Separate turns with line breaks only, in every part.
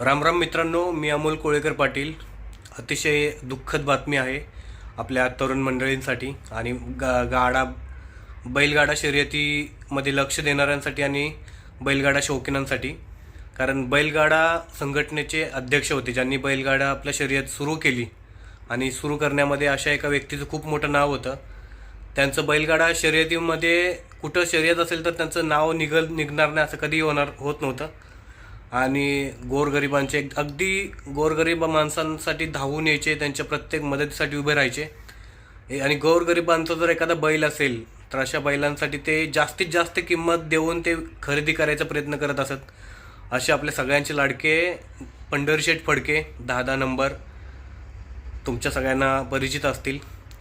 रामराम मित्रांनो मी अमोल कोळेकर पाटील. अतिशय दुःखद बातमी आहे आपल्या तरुण मंडळींसाठी आणि गा गाडा बैलगाडा शर्यतीमध्ये लक्ष देणाऱ्यांसाठी आणि बैलगाडा शौकीनांसाठी. कारण बैलगाडा संघटनेचे अध्यक्ष होते ज्यांनी बैलगाडा आपल्या शर्यत सुरू केली आणि सुरू करण्यामध्ये अशा एका व्यक्तीचं खूप मोठं नाव होतं. त्यांचं बैलगाडा शर्यतीमध्ये कुठं शर्यत असेल तर त्यांचं नाव निघल निघणार नाही असं कधीही होणार होत नव्हतं. आणि गोरगरिबांचे अगदी गोरगरीब माणसांसाठी धावून यायचे त्यांच्या प्रत्येक मदतीसाठी उभे राहायचे. आणि गोरगरिबांचा जर एखादा बैल असेल तर अशा बैलांसाठी ते जास्तीत जास्त किंमत देऊन ते खरेदी करायचा प्रयत्न करत असत. असे आपले सगळ्यांचे लाडके पंढरशेठ फडके दहा दहा नंबर तुमच्या सगळ्यांना परिचित असतील.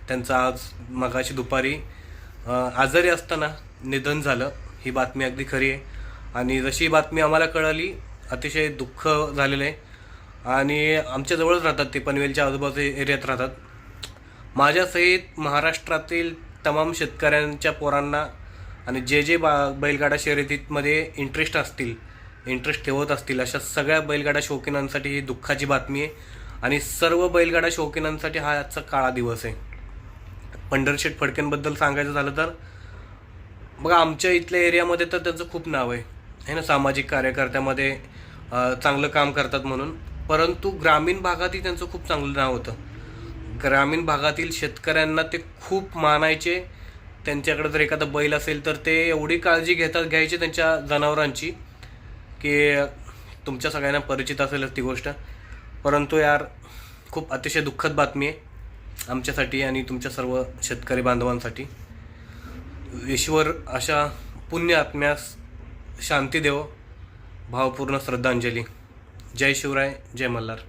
त्यांचं आज मगाशी दुपारी आजारी असताना निधन झालं. ही बातमी अगदी खरी आहे. आणि जशी बातमी आम्हाला कळाली अतिशय दुःख झालेलं आहे. आणि आमच्याजवळच राहतात ते पनवेलच्या आजूबाजू एरियात राहतात. माझ्यासहित महाराष्ट्रातील तमाम शेतकऱ्यांच्या पोरांना आणि जे जे बा बैलगाडा शर्यतीमध्ये इंटरेस्ट असतील इंटरेस्ट ठेवत असतील अशा सगळ्या बैलगाडा शौकीनांसाठी ही दुःखाची बातमी आहे. आणि सर्व बैलगाडा शौकीनांसाठी हा आजचा काळा दिवस आहे. पंढरशेठ फडकेंबद्दल सांगायचं झालं तर बघा आमच्या इथल्या एरियामध्ये तर त्यांचं खूप नाव आहे. है ना सामाजिक कार्यकर्त्यामध्ये चांगलं काम करतात म्हणून. परंतु ग्रामीण भागातही त्यांचं खूप चांगलं नाव होतं. ग्रामीण भागातील शेतकऱ्यांना ते खूप मानायचे. त्यांच्याकडे जर एखादा बैल असेल तर ते एवढी काळजी घेतात घ्यायची त्यांच्या जनावरांची की तुमच्या सगळ्यांना परिचित असेलच ती गोष्ट. परंतु यार खूप अतिशय दुःखद बातमी आहे आमच्यासाठी आणि तुमच्या सर्व शेतकरी बांधवांसाठी. ईश्वर अशा पुण्य आत्म्यास शांती देवं. भावपूर्ण श्रद्धांजली. जय शिवराय जय मल्हार.